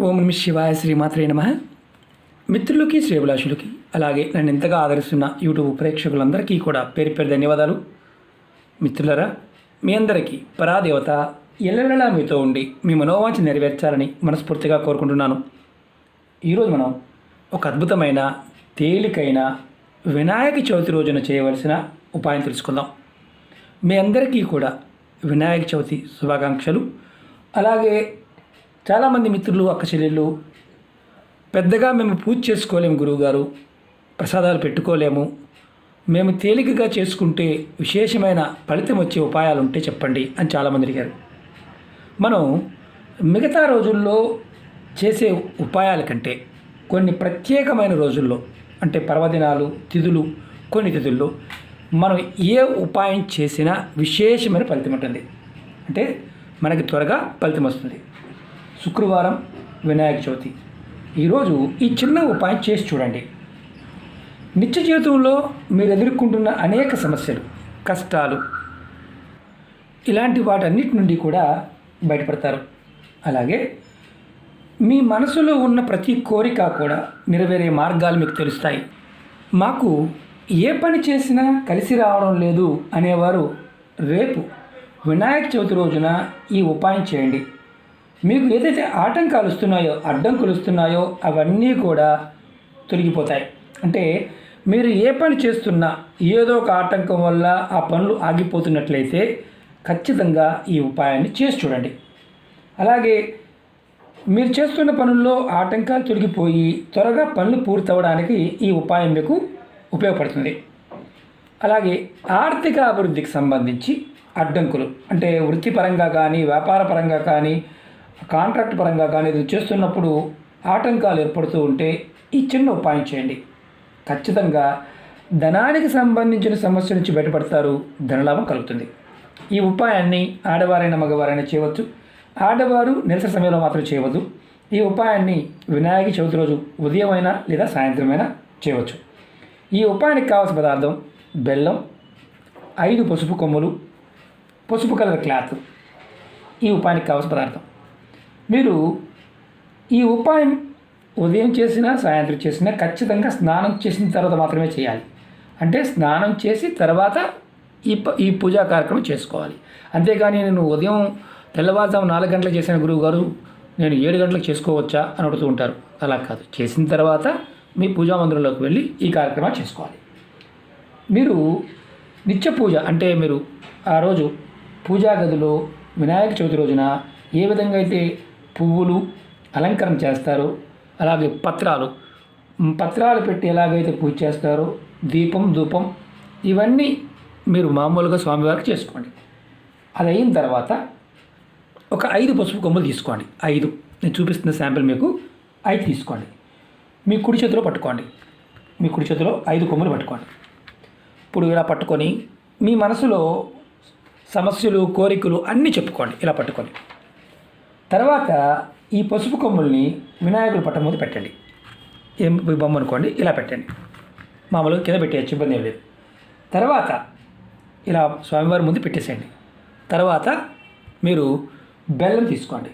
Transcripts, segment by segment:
ఓం నమ శివాయ శ్రీమాత్రే నమ. మిత్రులకి శ్రేభిలాషులకి అలాగే నన్ను ఎంతగా ఆదరిస్తున్న యూట్యూబ్ ప్రేక్షకులందరికీ కూడా పేరు పేరు ధన్యవాదాలు. మిత్రులరా మీ అందరికీ పరాదేవత ఎల్లెళ్ళలా మీతో ఉండి మీ మనోవాంఛ నెరవేర్చాలని మనస్ఫూర్తిగా కోరుకుంటున్నాను. ఈరోజు మనం ఒక అద్భుతమైన తేలికైన వినాయక చవితి రోజున చేయవలసిన ఉపాయం తెలుసుకుందాం. మీ అందరికీ కూడా వినాయక చవితి శుభాకాంక్షలు. అలాగే చాలామంది మిత్రులు అక్క చెల్లెళ్ళు పెద్దగా మేము పూజ చేసుకోలేము గురువుగారు ప్రసాదాలు పెట్టుకోలేము. మేము తేలికగా చేసుకుంటే విశేషమైన ఫలితం వచ్చే ఉపాయాలు ఉంటే చెప్పండి అని చాలామంది అడిగారు. మనం మిగతా రోజుల్లో చేసే ఉపాయాల కంటే కొన్ని ప్రత్యేకమైన రోజుల్లో అంటే పర్వదినాలు తిథులు కొన్ని తిథుల్లో మనం ఏ ఉపాయం చేసినా విశేషమైన ఫలితం ఉంటుంది. అంటే మనకి త్వరగా ఫలితం వస్తుంది. శుక్రవారం వినాయక చవితి. ఈరోజు ఈ చిన్న ఉపాయం చేసి చూడండి. నిత్య జీవితంలో మీరు ఎదుర్కొంటున్న అనేక సమస్యలు కష్టాలు. ఇలాంటి వాటన్నిటి నుండి కూడా బయటపడతారు. అలాగే మీ మనసులో ఉన్న ప్రతి కోరిక కూడా నెరవేరే మార్గాలు మీకు తెలుస్తాయి. మాకు ఏ పని చేసినా కలిసి రావడం లేదు అనేవారు రేపు వినాయక చవితి రోజున ఈ ఉపాయం చేయండి. మీకు ఏదైతే ఆటంకాలు వస్తున్నాయో అడ్డంకులు వస్తున్నాయో అవన్నీ కూడా తొలగిపోతాయి. అంటే మీరు ఏ పని చేస్తున్నా ఏదో ఒక ఆటంకం వల్ల ఆ పనులు ఆగిపోతున్నట్లయితే ఖచ్చితంగా ఈ ఉపాయాన్ని చేసి చూడండి. అలాగే మీరు చేస్తున్న పనుల్లో ఆటంకాలు తొలగిపోయి త్వరగా పనులు పూర్తవడానికి ఈ ఉపాయం మీకు ఉపయోగపడుతుంది. అలాగే ఆర్థిక అభివృద్ధికి సంబంధించి అడ్డంకులు అంటే వృత్తిపరంగా కానీ వ్యాపార పరంగా కానీ కాంట్రాక్ట్ పరంగా కానీ ఇది చేస్తున్నప్పుడు ఆటంకాలు ఏర్పడుతూ ఉంటే ఈ చిన్న ఉపాయం చేయండి. ఖచ్చితంగా ధనానికి సంబంధించిన సమస్య నుంచి బయటపడతారు. ధనలాభం కలుగుతుంది. ఈ ఉపాయాన్ని ఆడవారైన మగవారైనా చేయవచ్చు. ఆడవారు నిరసన సమయంలో మాత్రం చేయవద్దు. ఈ ఉపాయాన్ని వినాయక చవితి రోజు ఉదయమైనా లేదా సాయంత్రమైనా చేయవచ్చు. ఈ ఉపాయానికి కావాల్సిన పదార్థం బెల్లం ఐదు పసుపు కొమ్ములు పసుపు కలర్ క్లాత్. ఈ ఉపాయానికి కావాల్సిన పదార్థం మీరు ఈ ఉపాయం ఉదయం చేసినా సాయంత్రం చేసినా ఖచ్చితంగా స్నానం చేసిన తర్వాత మాత్రమే చేయాలి. అంటే స్నానం చేసి తర్వాత ఈ ప- ఈ పూజా కార్యక్రమం చేసుకోవాలి. అంతేగాని నేను ఉదయం తెల్లవారుజాము నాలుగు గంటలకు చేసిన గురువు గారు నేను ఏడు గంటలకు చేసుకోవచ్చా అని అడుగుతూ ఉంటారు. అలా కాదు. చేసిన తర్వాత మీ పూజా మందిరంలోకి వెళ్ళి ఈ కార్యక్రమాలు చేసుకోవాలి. మీరు నిత్య పూజ అంటే మీరు ఆ రోజు పూజా గదిలో వినాయక చవితి రోజున ఏ విధంగా అయితే పువ్వులు అలంకరణ చేస్తారు. అలాగే పత్రాలు. పత్రాలు పెట్టి ఎలాగైతే పూజ చేస్తారో దీపం ధూపం ఇవన్నీ మీరు మామూలుగా స్వామివారికి చేసుకోండి. అది అయిన తర్వాత ఒక ఐదు పసుపు కొమ్మలు తీసుకోండి. ఐదు. నేను చూపిస్తున్న శాంపిల్ మీకు ఐదు తీసుకోండి. మీ కుడి చేతిలో పట్టుకోండి. మీ కుడి చేతిలో ఐదు కొమ్మలు పట్టుకోండి. ఇప్పుడు ఇలా పట్టుకొని మీ మనసులో సమస్యలు కోరికలు అన్నీ చెప్పుకోండి. ఇలా పట్టుకొని. తర్వాత ఈ పసుపు కొమ్ముల్ని వినాయకుడు పట్టం మీద పెట్టండి. ఏం బొమ్మ అనుకోండి ఇలా పెట్టండి. మామూలుగా కింద పెట్టేయచ్చు ఇబ్బంది ఏం లేదు. తర్వాత ఇలా స్వామివారి ముందు పెట్టేసేయండి. తర్వాత మీరు బెల్లం తీసుకోండి.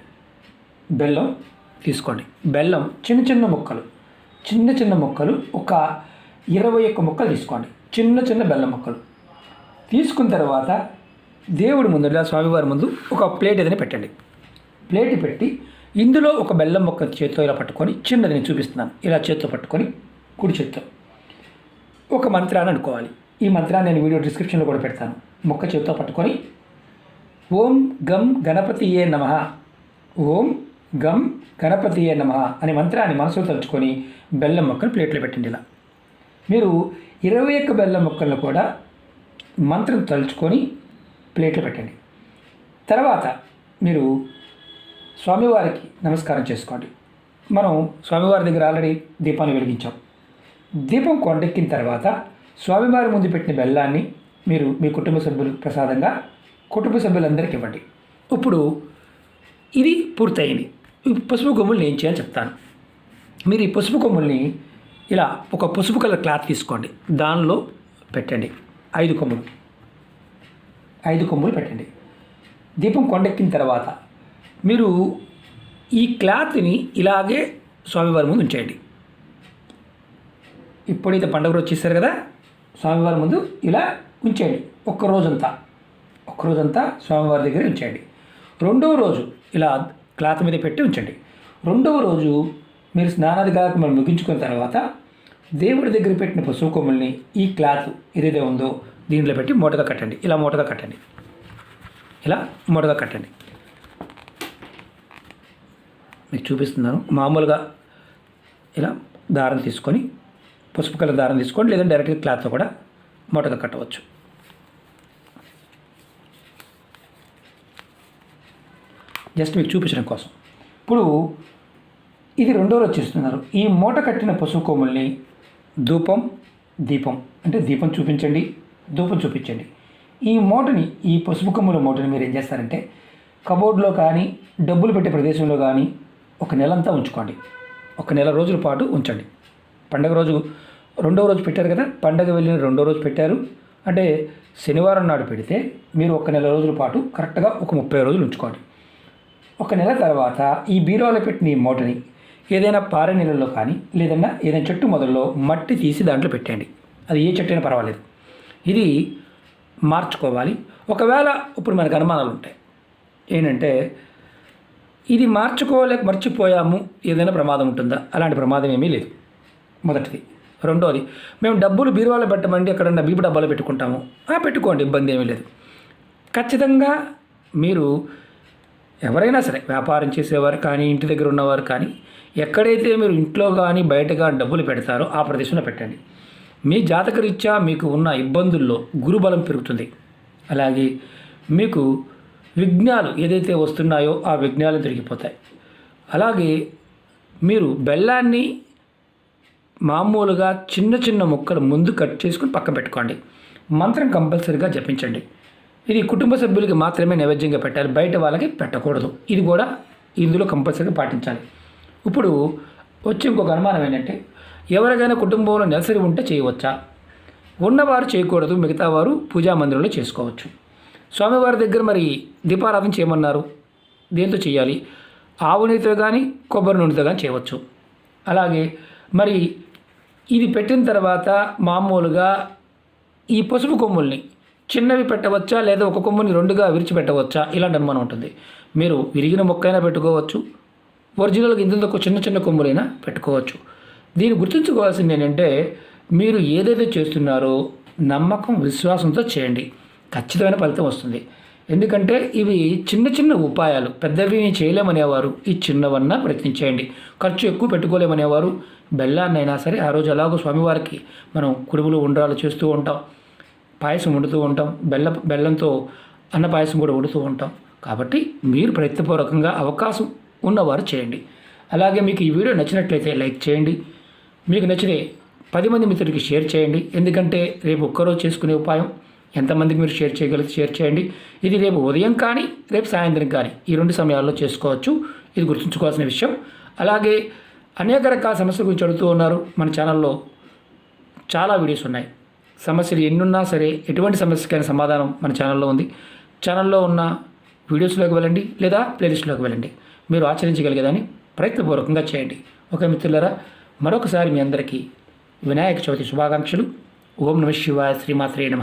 బెల్లం తీసుకోండి. బెల్లం చిన్న చిన్న ముక్కలు చిన్న చిన్న ముక్కలు ఒక ఇరవై ఒక్క ముక్కలు తీసుకోండి. చిన్న చిన్న బెల్లం ముక్కలు. తీసుకున్న తర్వాత దేవుడి ముందు స్వామివారి ముందు ఒక ప్లేట్ ఏదైనా పెట్టండి. ప్లేట్ పెట్టి ఇందులో ఒక బెల్లం మొక్క చేతితో ఇలా పట్టుకొని చిన్నది నేను చూపిస్తున్నాను. ఇలా చేత్తో పట్టుకొని కుడి చేతితో ఒక మంత్రాన్ని అనుకోవాలి. ఈ మంత్రాన్ని నేను వీడియో డిస్క్రిప్షన్లో కూడా పెడతాను. మొక్క చేతితో పట్టుకొని ఓం గం గణపతియే నమ. ఓం గం గణపతియే నమ అనే మంత్రాన్ని మనసులో తలుచుకొని బెల్లం మొక్కను ప్లేట్లో పెట్టండి ఇలా. మీరు ఇరవై ఒక్క బెల్లం మొక్కలను కూడా మంత్రం తలుచుకొని ప్లేట్లో పెట్టండి. తర్వాత మీరు స్వామివారికి నమస్కారం చేసుకోండి. మనం స్వామివారి దగ్గర ఆల్రెడీ దీపాన్ని వెలిగించాం. దీపం కొండెక్కిన తర్వాత స్వామివారి ముందు పెట్టిన బెల్లాన్ని మీరు మీ కుటుంబ సభ్యులు ప్రసాదంగా కుటుంబ సభ్యులందరికీ ఇవ్వండి. ఇప్పుడు ఇది పూర్తయింది. ఈ పసుపు కొమ్ముల్ని ఏం చేయాలో చెప్తాను. మీరు ఈ పసుపు కొమ్ముల్ని ఇలా ఒక పసుపు కలర్ క్లాత్ తీసుకోండి. దానిలో పెట్టండి. ఐదు కొమ్ములు. ఐదు కొమ్ములు పెట్టండి. దీపం కొండెక్కిన తర్వాత మీరు ఈ క్లాత్ని ఇలాగే స్వామివారి ముందు ఉంచేయండి. ఇప్పుడైతే పండుగ రోజు చేశారు కదా స్వామివారి ముందు ఇలా ఉంచేయండి. ఒక్క రోజంతా ఒక్క రోజంతా స్వామివారి దగ్గర ఉంచేయండి. రెండవ రోజు ఇలా క్లాత్ మీద పెట్టి ఉంచండి. రెండవ రోజు మీరు స్నానాది కార్యక్రమాలు ముగించుకున్న తర్వాత దేవుడి దగ్గర పెట్టిన పశువు కొమ్మల్ని ఈ క్లాత్ ఏదైతే ఉందో దీంట్లో పెట్టి మూటగా కట్టండి. ఇలా మూటగా కట్టండి. ఇలా మూటగా కట్టండి. మీకు చూపిస్తున్నాను. మామూలుగా ఇలా దారం తీసుకొని పసుపు కలర్ దారం తీసుకోండి లేదంటే డైరెక్ట్గా క్లాత్తో కూడా మూటగా కట్టవచ్చు. జస్ట్ మీకు చూపించడం కోసం. ఇప్పుడు ఇది రెండో రోజు చేస్తున్నారు. ఈ మూట కట్టిన పసుపు కొమ్ముల్ని ధూపం దీపం అంటే దీపం చూపించండి ధూపం చూపించండి. ఈ మూటని ఈ పసుపు కొమ్ముల మూటని మీరు ఏం చేస్తారంటే కబోర్డ్లో కానీ డబ్బులు పెట్టే ప్రదేశంలో కానీ ఒక నెలంతా ఉంచుకోండి. ఒక నెల రోజుల పాటు ఉంచండి. పండగ రోజు రెండో రోజు పెట్టారు కదా? పండగ వెళ్ళిన రెండో రోజు పెట్టారు. అంటే శనివారం నాడు పెడితే మీరు ఒక నెల రోజుల పాటు కరెక్ట్గా ఒక ముప్పై రోజులు ఉంచుకోండి. ఒక నెల తర్వాత ఈ బీరువాలో పెట్టిన ఈ మూటని ఏదైనా పారే నీళ్ళలో కానీ లేదన్నా ఏదైనా చెట్టు మొదల్లో మట్టి తీసి దాంట్లో పెట్టండి అది ఏ చెట్టు అయినా పర్వాలేదు. ఇది మార్చుకోవాలి. ఒకవేళ ఇప్పుడు మనకు అనుమానాలు ఉంటాయి. ఏంటంటే ఇది మార్చుకోలేక మర్చిపోయాము ఏదైనా ప్రమాదం ఉంటుందా? అలాంటి ప్రమాదం ఏమీ లేదు. మొదటిది. రెండోది మేము డబ్బులు బీరువాలో పెట్టమండి ఎక్కడన్నా బీపు డబ్బాలో పెట్టుకుంటాము. ఆ పెట్టుకోండి ఇబ్బంది ఏమీ లేదు. ఖచ్చితంగా మీరు ఎవరైనా సరే వ్యాపారం చేసేవారు కానీ ఇంటి దగ్గర ఉన్నవారు కానీ ఎక్కడైతే మీరు ఇంట్లో కానీ బయట కానీ డబ్బులు పెడతారో ఆ ప్రదేశంలో పెట్టండి. మీ జాతకరీత్యా మీకు ఉన్న ఇబ్బందుల్లో గురుబలం పెరుగుతుంది. అలాగే మీకు విఘ్నాలు ఏదైతే వస్తున్నాయో ఆ విఘ్నాలు తిరిగిపోతాయి అలాగే మీరు బెల్లాన్ని మామూలుగా చిన్న చిన్న ముక్కలు ముందు కట్ చేసుకుని పక్కన పెట్టుకోండి. మంత్రం కంపల్సరీగా జపించండి. ఇది కుటుంబ సభ్యులకి మాత్రమే నైవేద్యంగా పెట్టాలి. బయట వాళ్ళకి పెట్టకూడదు. ఇది కూడా ఇందులో కంపల్సరీగా పాటించాలి. ఇప్పుడు వచ్చే ఇంకొక అనుమానం ఏంటంటే ఎవరికైనా కుటుంబంలో నెలసరి ఉంటే చేయవచ్చా? ఉన్నవారు చేయకూడదు మిగతా వారు పూజా మందిరంలో చేసుకోవచ్చు. స్వామివారి దగ్గర మరి దీపారాధన చేయమన్నారు. దేంతో చేయాలి? ఆవు నెయ్యితో కానీ కొబ్బరి నూనెతో కానీ చేయవచ్చు. అలాగే మరి ఇది పెట్టిన తర్వాత మామూలుగా ఈ పసుపు కొమ్ముల్ని చిన్నవి పెట్టవచ్చా? లేదా ఒక కొమ్ముని రెండుగా విరిచిపెట్టవచ్చా ఇలాంటి అనుమానం ఉంటుంది. మీరు విరిగిన మొక్కైనా పెట్టుకోవచ్చు. ఒరిజినల్గా ఇంతకు చిన్న చిన్న కొమ్ములైనా పెట్టుకోవచ్చు. దీన్ని గుర్తుంచుకోవాల్సింది ఏంటంటే మీరు ఏదైతే చేస్తున్నారో నమ్మకం విశ్వాసంతో చేయండి. ఖచ్చితమైన ఫలితం వస్తుంది. ఎందుకంటే ఇవి చిన్న చిన్న ఉపాయాలు. పెద్దవి చేయలేమనేవారు ఈ చిన్నవన్నా ప్రయత్నించేయండి. ఖర్చు ఎక్కువ పెట్టుకోలేమనేవారు బెల్లాన్నైనా సరే ఆ రోజు ఎలాగో స్వామివారికి మనం కుడుములు ఉండ్రాలు చేస్తూ ఉంటాం. పాయసం వండుతూ ఉంటాం. బెల్ల బెల్లంతో అన్న పాయసం కూడా వండుతూ ఉంటాం. కాబట్టి మీరు ప్రయత్నపూర్వకంగా అవకాశం ఉన్నవారు చేయండి. అలాగే మీకు ఈ వీడియో నచ్చినట్లయితే లైక్ చేయండి. మీకు నచ్చితే పది మంది మిత్రుడికి షేర్ చేయండి. ఎందుకంటే రేపు ఒక్కరోజు చేసుకునే ఉపాయం. ఎంతమందికి మీరు షేర్ చేయగలిగితే షేర్ చేయండి. ఇది రేపు ఉదయం కానీ రేపు సాయంత్రం కానీ ఈ రెండు సమయాల్లో చేసుకోవచ్చు. ఇది గుర్తుంచుకోవాల్సిన విషయం. అలాగే అనేక రకాల సమస్యల గురించి అడుగుతూ ఉన్నారు. మన ఛానల్లో చాలా వీడియోస్ ఉన్నాయి. సమస్యలు ఎన్నున్నా సరే ఎటువంటి సమస్యకైనా సమాధానం మన ఛానల్లో ఉంది. ఛానల్లో ఉన్న వీడియోస్లోకి వెళ్ళండి లేదా ప్లేలిస్ట్లోకి వెళ్ళండి. మీరు ఆచరించగలిగేదాన్ని ప్రయత్నపూర్వకంగా చేయండి. ఒక మిత్రులరా మరొకసారి మీ అందరికీ వినాయక చవితి శుభాకాంక్షలు. ఓం నమ శివాయ శ్రీమాత్రే నమ.